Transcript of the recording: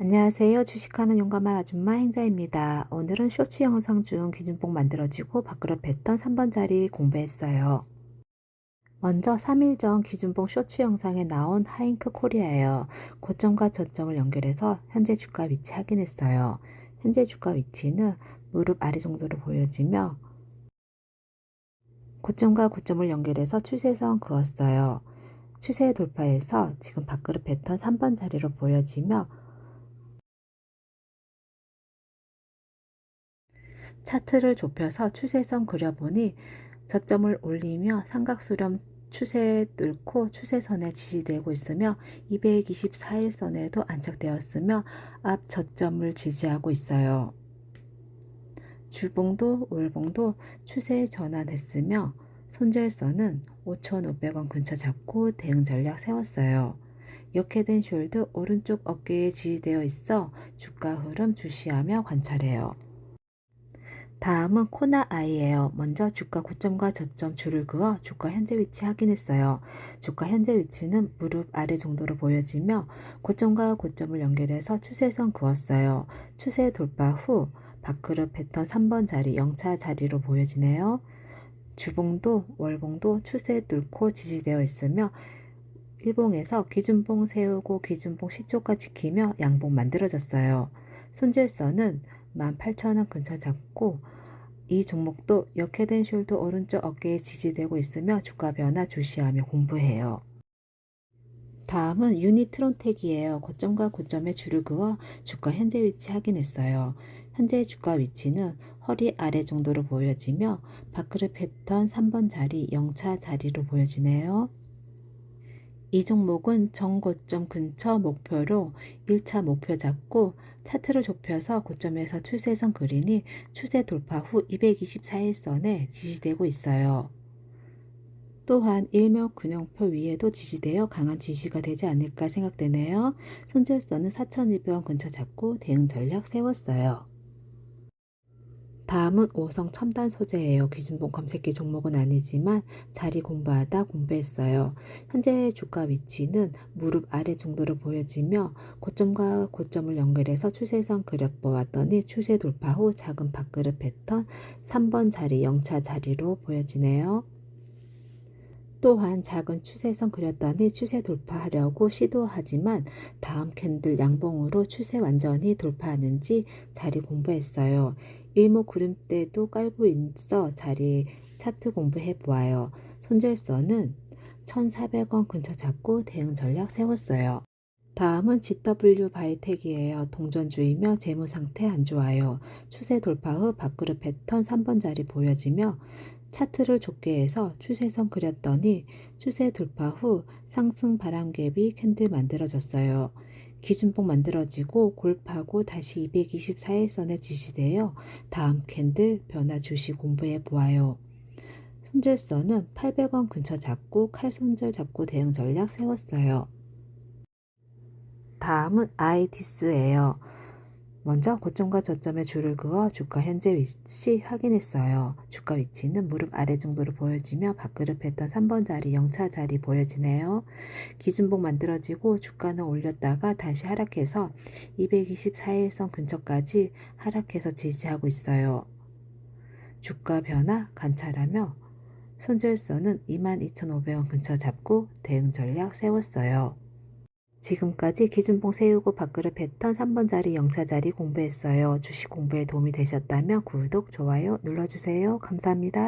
안녕하세요. 주식하는 용감한 아줌마 행자입니다. 오늘은 쇼츠 영상 중 기준봉 만들어지고 밥그릇 뱉던 3번 자리 공부했어요. 먼저 3일 전 기준봉 쇼츠 영상에 나온 하잉크 코리아예요. 고점과 저점을 연결해서 현재 주가 위치 확인했어요. 현재 주가 위치는 무릎 아래 정도로 보여지며 고점과 고점을 연결해서 추세선 그었어요. 추세 돌파해서 지금 밥그릇 패턴 3번 자리로 보여지며 차트를 좁혀서 추세선 그려보니 저점을 올리며 삼각수렴 추세 뚫고 추세선에 지지되고 있으며 224일선에도 안착되었으며 앞 저점을 지지하고 있어요. 주봉도 월봉도 추세 전환했으며 손절선은 5,500원 근처 잡고 대응 전략 세웠어요. 역해된 숄드 오른쪽 어깨에 지지되어 있어 주가 흐름 주시하며 관찰해요. 다음은 코나 아이예요. 먼저 주가 고점과 저점 줄을 그어 주가 현재 위치 확인했어요. 주가 현재 위치는 무릎 아래 정도로 보여지며 고점과 고점을 연결해서 추세선 그었어요. 추세 돌파 후 밥그릇 패턴 3번 자리 0차 자리로 보여지네요. 주봉도 월봉도 추세 뚫고 지지되어 있으며 일봉에서 기준봉 세우고 기준봉 시초가 지키며 양봉 만들어졌어요. 손절선은 18,000원 근처 잡고 이 종목도 역해된 숄드 오른쪽 어깨에 지지되고 있으며 주가 변화 주시하며 공부해요. 다음은 유니트론텍이에요. 고점과 고점의 줄을 그어 주가 현재 위치 확인했어요. 현재 주가 위치는 허리 아래 정도로 보여지며 밥그릇 패턴 3번 자리 0차 자리로 보여지네요. 이 종목은 정고점 근처 목표로 1차 목표 잡고 차트를 좁혀서 고점에서 추세선 그리니 추세 돌파 후 224일선에 지지되고 있어요. 또한 일묘균형표 위에도 지지되어 강한 지지가 되지 않을까 생각되네요. 손절선은 4,200원 근처 잡고 대응 전략 세웠어요. 다음은 오성 첨단 소재예요. 기준봉 검색기 종목은 아니지만 자리 공부하다 공부했어요. 현재 주가 위치는 무릎 아래 정도로 보여지며 고점과 고점을 연결해서 추세선 그려보았더니 추세 돌파 후 작은 밥그릇 패턴 3번 자리 0차 자리로 보여지네요. 또한 작은 추세선 그렸더니 추세 돌파하려고 시도하지만 다음 캔들 양봉으로 추세 완전히 돌파하는지 자리 공부했어요. 일목 구름 때도 깔고 있어 자리 차트 공부해 보아요. 손절선은 1,400원 근처 잡고 대응 전략 세웠어요. 다음은 GW 바이텍이에요. 동전주이며 재무 상태 안 좋아요. 추세 돌파 후 밥그릇 패턴 3번 자리 보여지며 차트를 좁게 해서 추세선 그렸더니 추세 돌파 후 상승 바람갭이 캔들 만들어졌어요. 기준봉 만들어지고 골파고 다시 224일선에 지시되어 다음 캔들 변화 주시 공부해 보아요. 손절선은 800원 근처 잡고 칼 손절 잡고 대응 전략 세웠어요. 다음은 아이티스예요. 먼저 고점과 저점의 줄을 그어 주가 현재 위치 확인했어요. 주가 위치는 무릎 아래 정도로 보여지며 밥그릇 패턴 3번 자리 0차 자리 보여지네요. 기준봉 만들어지고 주가는 올렸다가 다시 하락해서 224일선 근처까지 하락해서 지지하고 있어요. 주가 변화 관찰하며 손절선은 22,500원 근처 잡고 대응 전략 세웠어요. 지금까지 기준봉 세우고 밥그릇 패턴 3번 자리 0차 자리 공부했어요. 주식 공부에 도움이 되셨다면 구독, 좋아요 눌러주세요. 감사합니다.